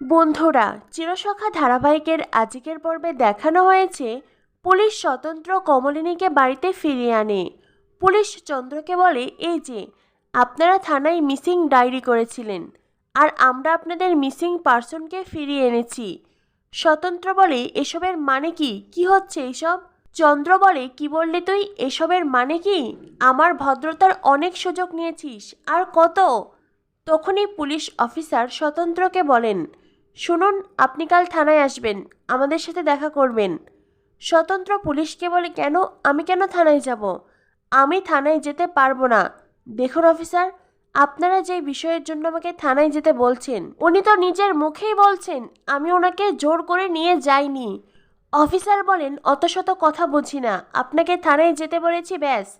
বন্ধুরা, চিরসখা ধারাবাহিকের আজকের পর্বে দেখানো হয়েছে পুলিশ স্বতন্ত্র কমলিনীকে বাড়িতে ফিরিয়ে আনে। পুলিশ চন্দ্রকে বলে, এই যে, আপনারা থানায় মিসিং ডায়েরি করেছিলেন আর আমরা আপনাদের মিসিং পার্সনকে ফিরিয়ে এনেছি। স্বতন্ত্র বলে, এসবের মানে কি? কি হচ্ছে এইসব? চন্দ্র বলে, কি বললি তুই? এসবের মানে কি? আমার ভদ্রতার অনেক সুযোগ নিয়েছিস, আর কত? তখনই পুলিশ অফিসার স্বতন্ত্রকে বলেন শুনুন, আপনি কাল থানায় আসবেন, আমাদের সাথে দেখা করবেন। স্বতন্ত্র পুলিশকে বলে কেন, আমি কেন থানায় যাব? আমি থানায় যেতে পারব না। দেখুন অফিসার, আপনারা যে বিষয়ের জন্য আমাকে থানায় যেতে বলছেন, উনি তো নিজের মুখেই বলছেন, আমি ওনাকে জোর করে নিয়ে যাইনি। অফিসার বলেন, অত শত কথা বুঝি না, আপনাকে থানায় যেতে বলেছি ব্যাস।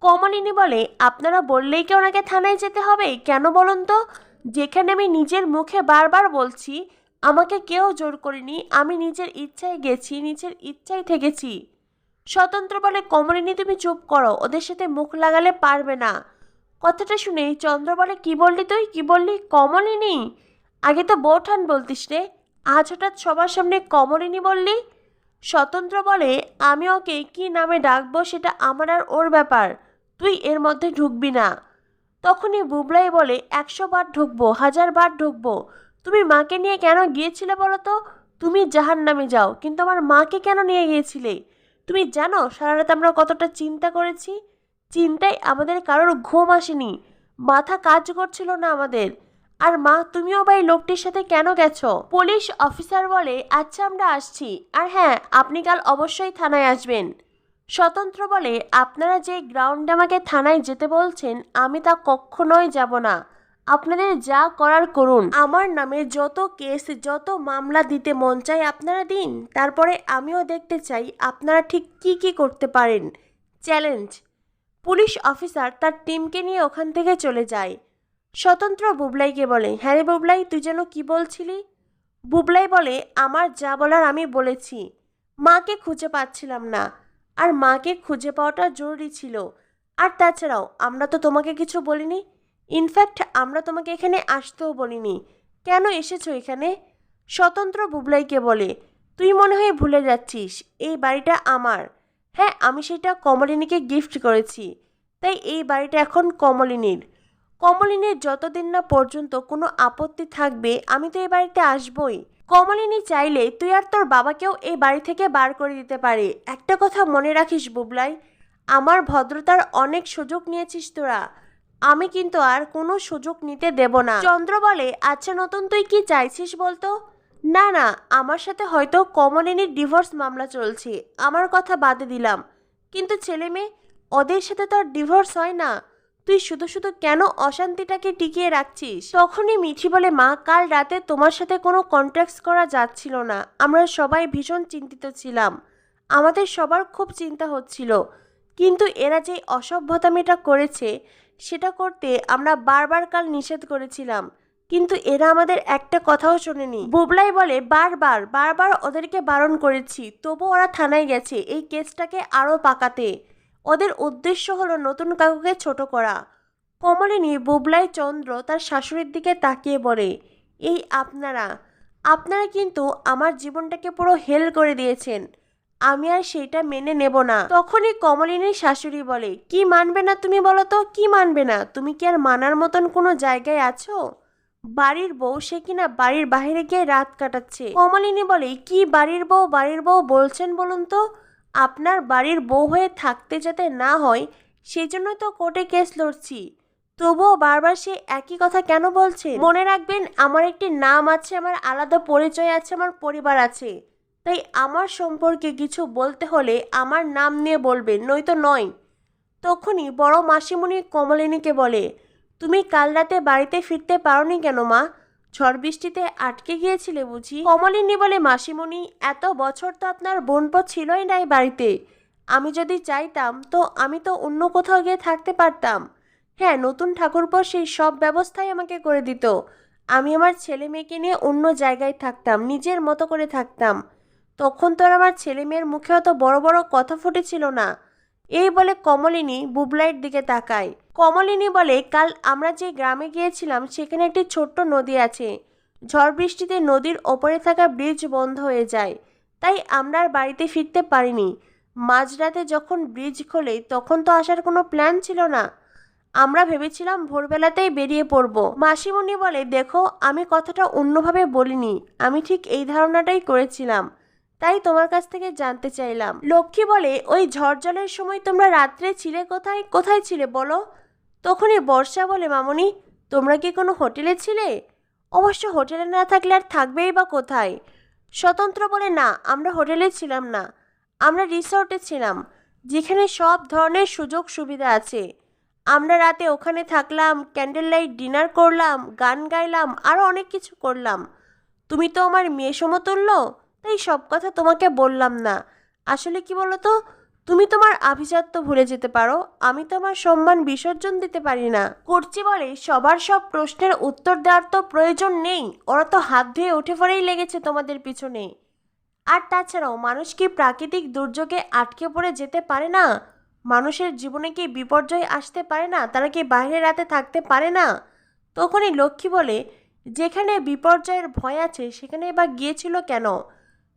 কমলিনী বলে, আপনারা বললেই কি ওনাকে থানায় যেতে হবে? কেন বলুন তো? যেখানে আমি নিজের মুখে বারবার বলছি আমাকে কেউ জোর করেনি। আমি নিজের ইচ্ছায় গেছি, নিজের ইচ্ছায় থেকেছি। স্বতন্ত্র বলে কমলিনী, তুমি চুপ করো, ওদের সাথে মুখ লাগালে পারবে না। কথাটা শুনে চন্দ্র বলে, কি বললি তুই? কি বললি কমলিনী? আগে তো বৌঠান বলতিস রে। আজ হঠাৎ সবার সামনে কমলিনী বললি? স্বতন্ত্র বলে, আমি ওকে কি নামে ডাকবো সেটা আমার আর ওর ব্যাপার। তুই এর মধ্যে ঢুকবি না। তখনই বুবলাই বলে, একশো বার ঢুকবো, হাজার বার ঢুকবো। তুমি মাকে নিয়ে কেন গিয়েছিলে বলো তো? তুমি জাহান নামে যাও, কিন্তু আমার মাকে কেন নিয়ে গিয়েছিলে? তুমি জানো, সারা রাত আমরা কতটা চিন্তা করেছি? চিন্তায় আমাদের কারোর ঘুম আসেনি, মাথা কাজ করছিল না আমাদের। আর মা, তুমিও ভাই লোকটির সাথে কেন গেছো? পুলিশ অফিসার বলে আচ্ছা আমরা আসছি। আর হ্যাঁ আপনি কাল অবশ্যই থানায় আসবেন। স্বতন্ত্র বলে, আপনারা যে গ্রাউন্ডে আমাকে থানায় যেতে বলছেন, আমি তা কখনোই যাব না। আপনাদের যা করার করুন। আমার নামে যত কেস, যত মামলা দিতে মন চাই আপনারা দিন। তারপরে আমিও দেখতে চাই আপনারা ঠিক কি কি করতে পারেন। চ্যালেঞ্জ। পুলিশ অফিসার তার টিমকে নিয়ে ওখান থেকে চলে যায়। স্বতন্ত্র বুবলাইকে বলে হ্যাঁ রে বুবলাই, তুই যেন কি বলছিলি? বুবলাই বলে, আমার যা বলার আমি বলেছি। মাকে খুঁজে পাচ্ছিলাম না। আর মাকে খুঁজে পাওয়াটা জরুরি ছিল। আর তাছাড়াও, আমরা তো তোমাকে কিছু বলিনি। ইনফ্যাক্ট আমরা তোমাকে এখানে আসতেও বলিনি। কেন এসেছ এখানে? স্বতন্ত্র বুবলাইকে বলে, তুই মনে হয় ভুলে যাচ্ছিস, এই বাড়িটা আমার। হ্যাঁ আমি সেটা কমলিনীকে গিফট করেছি। তাই এই বাড়িটা এখন কমলিনীর। কমলিনীর যতদিন না পর্যন্ত কোনো আপত্তি থাকবে, আমি তো এই বাড়িতে আসবই। কমলিনী চাইলে তুই আর তোর বাবাকেও এই বাড়ি থেকে বার করে দিতে পারে। একটা কথা মনে রাখিস বুবলাই, আমার ভদ্রতার অনেক সুযোগ নিয়েছিস তোরা। আমি কিন্তু আর কোনো সুযোগ নিতে দেব না। চন্দ্র বলে আচ্ছা নতুন তুই কি চাইছিস বলতো? না না, আমার সাথে হয়তো কমলিনীর ডিভোর্স মামলা চলছে, আমার কথা বাদে দিলাম। কিন্তু ছেলে মেয়ে, ওদের সাথে তো আর ডিভোর্স হয় না। তুই শুধু শুধু কেন অশান্তিটাকে টিকিয়ে রাখছিস? তখনই মিঠি বলে, মা, কাল রাতে তোমার সাথে কোনো কন্ট্যাক্ট করা যাচ্ছিল না। আমরা সবাই ভীষণ চিন্তিত ছিলাম। আমাদের সবার খুব চিন্তা হচ্ছিল। কিন্তু এরা যে অসভ্যতামিটা করেছে সেটা করতে আমরা বারবার কাল নিষেধ করেছিলাম। কিন্তু এরা আমাদের একটা কথাও শোনেনি। বুবলাই বলে, বারবার বারবার ওদেরকে বারণ করেছি। তবু ওরা থানায় গেছে। এই কেসটাকে আরও পাকাতে। ওদের উদ্দেশ্য হলো নতুন কাকুকে ছোট করা। কমলিনী বুবলাই চন্দ্র তার শাশুড়ির দিকে তাকিয়ে বলে, এই আপনারা আপনারা কিন্তু আমার জীবনটাকে পুরো হেল করে দিয়েছেন। আমি আর সেইটা মেনে নেব না। তখনই কমলিনীর শাশুড়ি বলে, কি মানবে না তুমি বলো তো? কি মানবে না? তুমি কি আর মানার মতন কোনো জায়গায় আছো? বাড়ির বউ সে কিনা বাড়ির বাইরে গিয়ে রাত কাটাচ্ছে? কমলিনী বলে, কি বাড়ির বউ বাড়ির বউ বলছেন বলুন তো? আপনার বাড়ির বউ হয়ে থাকতে যাতে না হয় সেই জন্য তো কোর্টে কেস লড়ছি। তবুও বারবার সে একই কথা কেন বলছে? মনে রাখবেন, আমার একটি নাম আছে, আমার আলাদা পরিচয় আছে, আমার পরিবার আছে। তাই আমার সম্পর্কে কিছু বলতে হলে আমার নাম নিয়ে বলবেন নয়তো নয়। তখনই বড় মাসিমণি কমলিনীকে বলে, তুমি কাল রাতে বাড়িতে ফিরতে পারোনি কেন মা? ঝড় বৃষ্টিতে আটকে গিয়েছিলে বুঝি? কমলিনী বলে, মাসিমণি, এত বছর তো আপনার বোনপো ছিলই নাই বাড়িতে। আমি যদি চাইতাম তো আমি তো অন্য কোথাও গিয়ে থাকতে পারতাম। হ্যাঁ নতুন ঠাকুরপো সেই সব ব্যবস্থাই আমাকে করে দিত। আমি আমার ছেলে মেয়েকে নিয়ে অন্য জায়গায় থাকতাম, নিজের মতো করে থাকতাম। তখন তো আর আমার ছেলে মেয়ের মুখে অত বড় বড় কথা ফুটেছিল না। এই বলে কমলিনী বুবলাইয়ের দিকে তাকায়। কমলিনী বলে, কাল আমরা যে গ্রামে গিয়েছিলাম, সেখানে একটি ছোট্ট নদী আছে। ঝড় বৃষ্টিতে নদীর ওপরে থাকা ব্রিজ বন্ধ হয়ে যায়। তাই আমরা আর বাড়িতে ফিরতে পারিনি। মাঝরাতে যখন ব্রিজ খোলে, তখন তো আসার কোনো প্ল্যান ছিল না। আমরা ভেবেছিলাম ভোরবেলাতেই বেরিয়ে পড়ব। মাসিমণি বলে, দেখো, আমি কথাটা অন্যভাবে বলিনি। আমি ঠিক এই ধারণাটাই করেছিলাম। তাই তোমার কাছ থেকে জানতে চাইলাম। লক্ষ্মী বলে, ওই ঝড় জলের সময় তোমরা রাত্রে ছিলে কোথায়? কোথায় ছিলে বলো? তখনই বর্ষা বলে, মামনি, তোমরা কি কোনো হোটেলে ছিলে? অবশ্য হোটেলে না থাকলে আর থাকবেই বা কোথায়? স্বতন্ত্র বলে, না, আমরা হোটেলে ছিলাম না। আমরা রিসর্টে ছিলাম, যেখানে সব ধরনের সুযোগ সুবিধা আছে। আমরা রাতে ওখানে থাকলাম, ক্যান্ডেল লাইট ডিনার করলাম, গান গাইলাম আরও অনেক কিছু করলাম। তুমি তো আমার মেয়ে সমতুল্য? তাই সব কথা তোমাকে বললাম না। আসলে কি বলো তো তুমি তোমার আভিজাত্য ভুলে যেতে পারো। আমি তোমার সম্মান বিসর্জন দিতে পারি না। করছি বলে, সবার সব প্রশ্নের উত্তর দেওয়ার তো প্রয়োজন নেই। ওরা তো হাত ধুয়ে উঠে পড়েই লেগেছে তোমাদের পিছনে। আর তাছাড়াও, মানুষ কি প্রাকৃতিক দুর্যোগে আটকে পড়ে যেতে পারে না? মানুষের জীবনে কি বিপর্যয় আসতে পারে না? তারা কি বাইরে রাতে থাকতে পারে না? তখনই লক্ষ্মী বলে, যেখানে বিপর্যয়ের ভয় আছে, সেখানে বা গিয়েছিল কেন?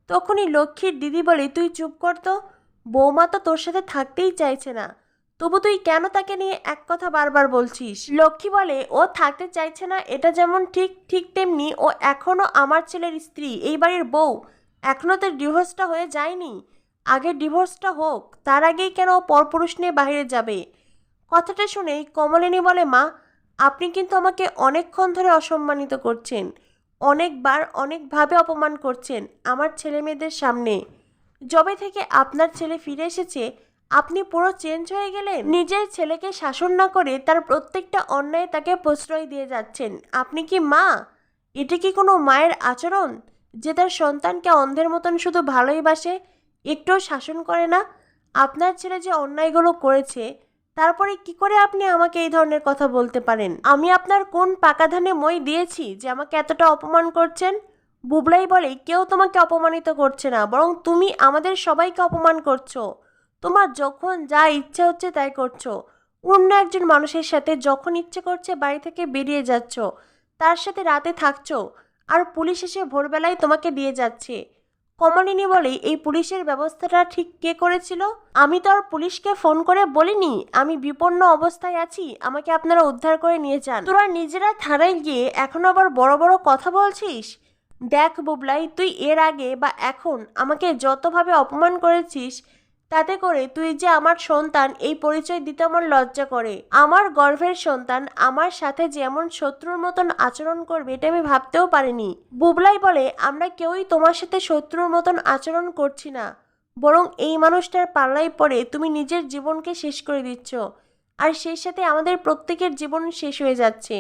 তখনই লক্ষ্মীর দিদি বলে, তুই চুপ কর তো, বৌমা তো তোর সাথে থাকতেই চাইছে না। তবু তুই কেন তাকে নিয়ে এক কথা বারবার বলছিস? লক্ষ্মী বলে, ও থাকতে চাইছে না, এটা যেমন ঠিক ঠিক তেমনি ও এখনও আমার ছেলের স্ত্রী, এই বাড়ির বউ। এখনও তো ডিভোর্সটা হয়ে যায়নি। আগে ডিভোর্সটা হোক, তার আগেই কেন ও পরপুরুষ নিয়ে বাইরে যাবে? কথাটা শুনেই কমলিনী বলে, মা, আপনি কিন্তু আমাকে অনেকক্ষণ ধরে অসম্মানিত করছেন। অনেকবার অনেকভাবে অপমান করছেন আমার ছেলে মেয়েদের সামনে। যবে থেকে আপনার ছেলে ফিরে এসেছে, আপনি পুরো চেঞ্জ হয়ে গেলেন। নিজের ছেলেকে শাসন না করে তার প্রত্যেকটা অন্যায় তাকে প্রশ্রয় দিয়ে যাচ্ছেন। আপনি কি মা? এটা কি কোনো মায়ের আচরণ? যে তার সন্তানকে অন্ধের মতন শুধু ভালোই বাসে, একটুও শাসন করে না? আপনার ছেলে যে অন্যায়গুলো করেছে তারপরে কি করে আপনি আমাকে এই ধরনের কথা বলতে পারেন? আমি আপনার কোন পাকা ধানে মই দিয়েছি যে আমাকে এতটা অপমান করছেন? বুবলাই বলে, কেউ তোমাকে অপমানিত করছে না, বরং তুমি আমাদের সবাইকে অপমান করছ। তোমার যখন যা ইচ্ছে হচ্ছে তাই করছ। অন্য একজন মানুষের সাথে যখন ইচ্ছে করছে বাড়ি থেকে বেরিয়ে যাচ্ছ। তার সাথে রাতে থাকছো। আর পুলিশ এসে ভোরবেলায় তোমাকে দিয়ে যাচ্ছে। কমলিনী বলে, এই পুলিশের ব্যবস্থাটা ঠিক কে করেছিল? আমি তো আর পুলিশকে ফোন করে বলিনি। আমি বিপন্ন অবস্থায় আছি। আমাকে আপনারা উদ্ধার করে নিয়ে যান। তোরা নিজেরা থানায় গিয়ে এখন আবার বড় বড় কথা বলছিস? দেখ বুবলাই, তুই এর আগে বা এখন আমাকে যতভাবে অপমান করেছিস তাতে করে তুই যে আমার সন্তান, এই পরিচয় দিতে আমার লজ্জা করে। আমার গর্ভের সন্তান আমার সাথে যেমন শত্রুর মতন আচরণ করবে, এটা আমি ভাবতেও পারিনি। বুবলাই বলে, আমরা কেউই তোমার সাথে শত্রুর মতন আচরণ করছি না। বরং এই মানুষটার পাল্লায় পড়ে তুমি নিজের জীবনকে শেষ করে দিচ্ছ। আর সেই সাথে আমাদের প্রত্যেকের জীবন শেষ হয়ে যাচ্ছে।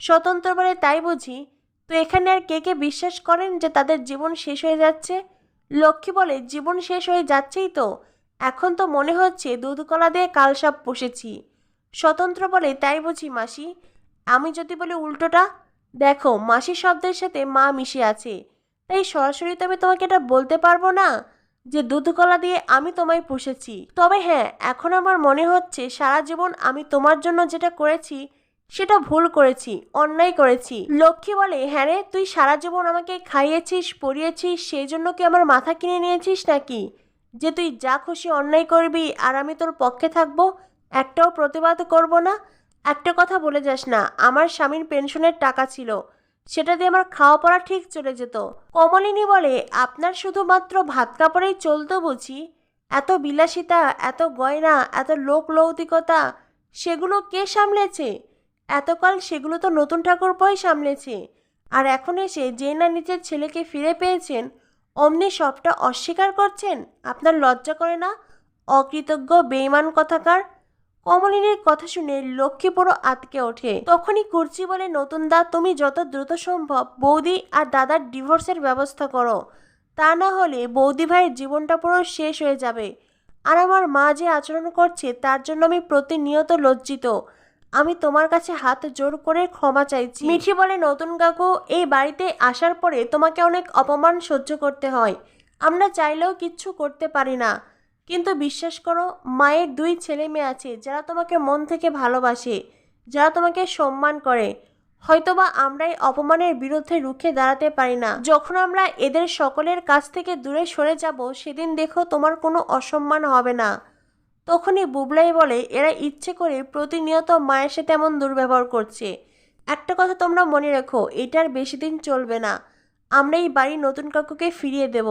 স্বতন্ত্র বলে তাই বুঝি, তো এখানে আর কে কে বিশ্বাস করেন যে তাদের জীবন শেষ হয়ে যাচ্ছে? লক্ষ্মী বলে, জীবন শেষ হয়ে যাচ্ছেই তো। এখন তো মনে হচ্ছে দুধ কলা দিয়ে কালসাপ পুষেছি। স্বতন্ত্র বলে তাই বুঝি, মাসি। আমি যদি বলি উল্টোটা, দেখো মাসি শব্দের সাথে মা মিশে আছে। তাই সরাসরি তো আমি তোমাকে এটা বলতে পারব না যে দুধ কলা দিয়ে আমি তোমায় পুষেছি। তবে হ্যাঁ এখন আমার মনে হচ্ছে সারা জীবন আমি তোমার জন্য যেটা করেছি, সেটা ভুল করেছি, অন্যায় করেছি। লক্ষ্মী বলে হ্যাঁ রে, তুই সারা জীবন আমাকে খাইয়েছিস পরিয়েছিস সেই জন্য কি আমার মাথা কিনে নিয়েছিস নাকি? যে তুই যা খুশি অন্যায় করবি আর আমি তোর পক্ষে থাকব, একটাও প্রতিবাদ করব না। একটা কথা বলে যাস না, আমার স্বামীর পেনশনের টাকা ছিল, সেটা দিয়ে আমার খাওয়া পড়া ঠিক চলে যেত। কমলিনী বলে, আপনার শুধুমাত্র ভাত কাপড়েই চলতো বুঝি? এত বিলাসিতা, এত গয়না, এত লোক লৌতিকতা, সেগুলো কে সামলেছে? এতকাল সেগুলো তো নতুন ঠাকুরপই সামলেছে। আর এখন এসে যে না নিজের ছেলেকে ফিরে পেয়েছেন অমনি সবটা অস্বীকার করছেন? আপনার লজ্জা করে না? অকৃতজ্ঞ বেইমান কথাকার? কমলিনীর কথা শুনে লক্ষ্মী পুরো আতকে ওঠে। তখনই কুর্চি বলে, নতুন দা, তুমি যত দ্রুত সম্ভব বৌদি আর দাদার ডিভোর্সের ব্যবস্থা করো। তা না হলে বৌদি ভাইয়ের জীবনটা পুরো শেষ হয়ে যাবে। আর আমার মা যে আচরণ করছে, তার জন্য আমি প্রতিনিয়ত লজ্জিত। আমি তোমার কাছে হাত জোর করে ক্ষমা চাইছি। মিঠি বলে, নতুন কাকু, এই বাড়িতে আসার পরে তোমাকে অনেক অপমান সহ্য করতে হয়। আমরা চাইলেও কিচ্ছু করতে পারি না। কিন্তু বিশ্বাস করো, মায়ের দুই ছেলে মেয়ে আছে, যারা তোমাকে মন থেকে ভালোবাসে, যারা তোমাকে সম্মান করে। হয়তোবা আমরা এই অপমানের বিরুদ্ধে রুখে দাঁড়াতে পারি না। যখন আমরা এদের সকলের কাছ থেকে দূরে সরে যাব, সেদিন দেখো তোমার কোনো অসম্মান হবে না। তখনই বুবলাই বলে, এরা ইচ্ছে করে প্রতিনিয়ত মায়ের সাথে এমন দুর্ব্যবহার করছে। একটা কথা তোমরা মনে রেখো এটার বেশি দিন চলবে না। আমরা এই বাড়ি নতুন কাকুকে ফিরিয়ে দেব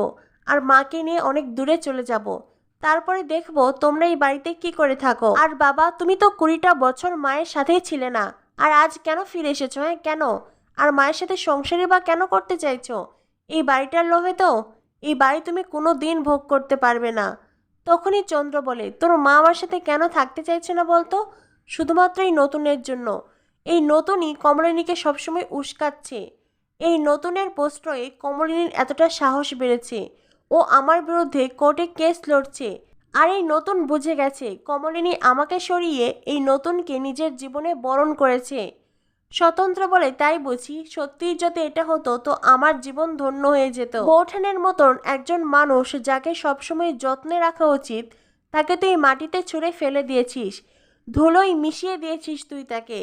আর মাকে নিয়ে অনেক দূরে চলে যাব। তারপরে দেখব তোমরা এই বাড়িতে কি করে থাকো। আর বাবা, তুমি তো কুড়িটা বছর মায়ের সাথেই ছিলে না। আর আজ কেন ফিরে এসেছ হ্যাঁ কেন? আর মায়ের সাথে সংসারই বা কেন করতে চাইছো? এই বাড়িটার লোভে তো? এই বাড়ি তুমি কোনো দিন ভোগ করতে পারবে না। তখনই চন্দ্র বলে, তোর মা আমার সাথে কেন থাকতে চাইছে না বলতো? শুধুমাত্র এই নতুনের জন্য। এই নতুনই কমলিনীকে সবসময় উস্কাচ্ছে। এই নতুনের প্রশ্রয়ে কমলিনীর এতটা সাহস বেড়েছে। ও আমার বিরুদ্ধে কোর্টে কেস লড়ছে। আর এই নতুন বুঝে গেছে, কমলিনী আমাকে সরিয়ে এই নতুনকে নিজের জীবনে বরণ করেছে। স্বতন্ত্র বলে তাই বুঝি। সত্যিই যদি এটা হতো, তো আমার জীবন ধন্য হয়ে যেত। বৌঠানের মতন একজন মানুষ যাকে সবসময় যত্নে রাখা উচিত, তাকে তুই মাটিতে ছুঁড়ে ফেলে দিয়েছিস। ধুলোই মিশিয়ে দিয়েছিস তুই তাকে।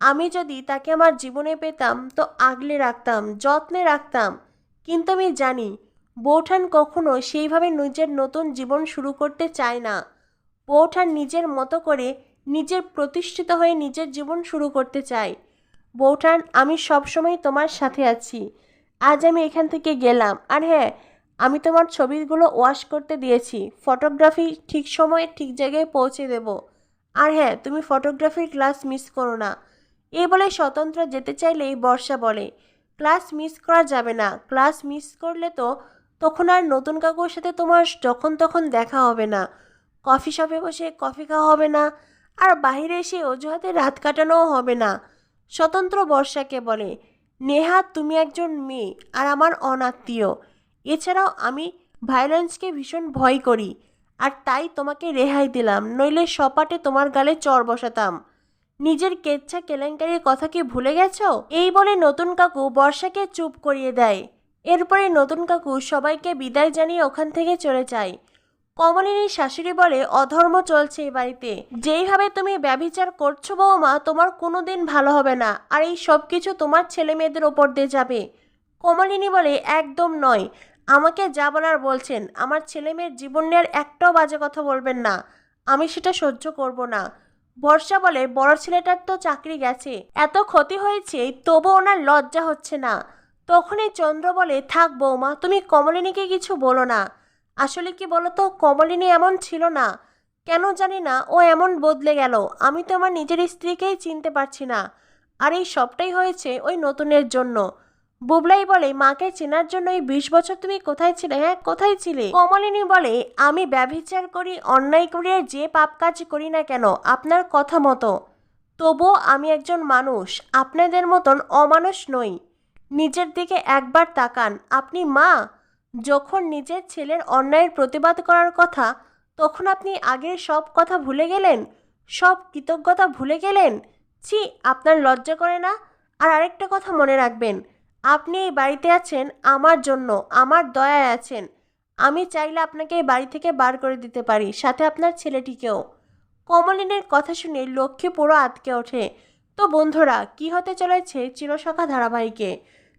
আমি যদি তাকে আমার জীবনে পেতাম, তো আগলে রাখতাম, যত্নে রাখতাম। কিন্তু আমি জানি, বৌঠান কখনো সেইভাবে নিজের নতুন জীবন শুরু করতে চায় না। বৌঠান নিজের মতো করে নিজের প্রতিষ্ঠিত হয়ে নিজের জীবন শুরু করতে চায়। বৌঠান আমি সবসময় তোমার সাথে আছি। আজ আমি এখান থেকে গেলাম। আর হ্যাঁ আমি তোমার ছবিগুলো ওয়াশ করতে দিয়েছি। ফটোগ্রাফি ঠিক সময়ে ঠিক জায়গায় পৌঁছে দেব। আর হ্যাঁ তুমি ফটোগ্রাফির ক্লাস মিস করো না। এ বলে স্বতন্ত্র যেতে চাইলেই বর্ষা বলে, ক্লাস মিস করা যাবে না। ক্লাস মিস করলে তো তখন আর নতুন কাকুর সাথে তোমার যখন তখন দেখা হবে না। কফি শপে বসে কফি খাওয়া হবে না। আর বাইরে এসে অজুহাতে রাত কাটানোও হবে না। স্বতন্ত্র বর্ষাকে বলে, নেহা, তুমি একজন মেয়ে আর আমার অনাত্মীয়। এছাড়াও আমি ভায়োলেন্সকে ভীষণ ভয় করি আর তাই তোমাকে রেহাই দিলাম, নইলে সপাটে তোমার গালে চর বসাতাম। নিজের কেচ্ছা কেলেঙ্কারির কথা কি ভুলে গেছো? এই বলে নতুন কাকু বর্ষাকে চুপ করিয়ে দেয়। এরপরে নতুন কাকু সবাইকে বিদায় জানিয়ে ওখান থেকে চলে যায়। কমলিনীর শাশুড়ি বলে অধর্ম চলছে এই বাড়িতে। যেইভাবে তুমি ব্যভিচার করছ বৌমা তোমার কোনো দিন ভালো হবে না, আর এই সব কিছু তোমার ছেলে মেয়েদের ওপর দিয়ে যাবে। কমলিনী বলে, একদম নয়। আমাকে যা বলার বলছেন, আমার ছেলে মেয়ের জীবন নেওয়ার একটাও বাজে কথা বলবেন না। আমি সেটা সহ্য করব না। বর্ষা বলে, বড় ছেলেটার তো চাকরি গেছে, এত ক্ষতি হয়েছে, তবু ওনার লজ্জা হচ্ছে না। তখনই চন্দ্র বলে, থাক বৌমা তুমি কমলিনীকে কিছু বলো না। আসলে কি বলতো, কমলিনী এমন ছিল না। কেন জানি না, ও এমন বদলে গেল। আমি তো আমার নিজের স্ত্রীকেই চিনতে পারছি না। আর এই সবটাই হয়েছে ওই নতুনের জন্য। বুবলাই বলে, মাকে চেনার জন্য এই বিশ বছর তুমি কোথায় ছিলে? হ্যাঁ কোথায় ছিলে? কমলিনী বলে, আমি ব্যভিচার করি, অন্যায় করি, আর যে পাপ কাজ করি না কেন, আপনার কথা মতো। তবুও আমি একজন মানুষ, আপনাদের মতন অমানুষ নই। নিজের দিকে একবার তাকান। আপনি মা? যখন নিজের ছেলের অন্যায়ের প্রতিবাদ করার কথা, তখন আপনি আগের সব কথা ভুলে গেলেন? সব কৃতজ্ঞতা ভুলে গেলেন? ছি, আপনার লজ্জা করে না? আর আরেকটা কথা মনে রাখবেন, আপনি এই বাড়িতে আছেন আমার জন্য, আমার দয়ায় আছেন। আমি চাইলে আপনাকে এই বাড়ি থেকে বার করে দিতে পারি, সাথে আপনার ছেলেটিকেও। কমলিনের কথা শুনে লক্ষ্মী পুরো আটকে ওঠে। তো বন্ধুরা, কি হতে চলেছে চিরসখা ধারাবাহিকে?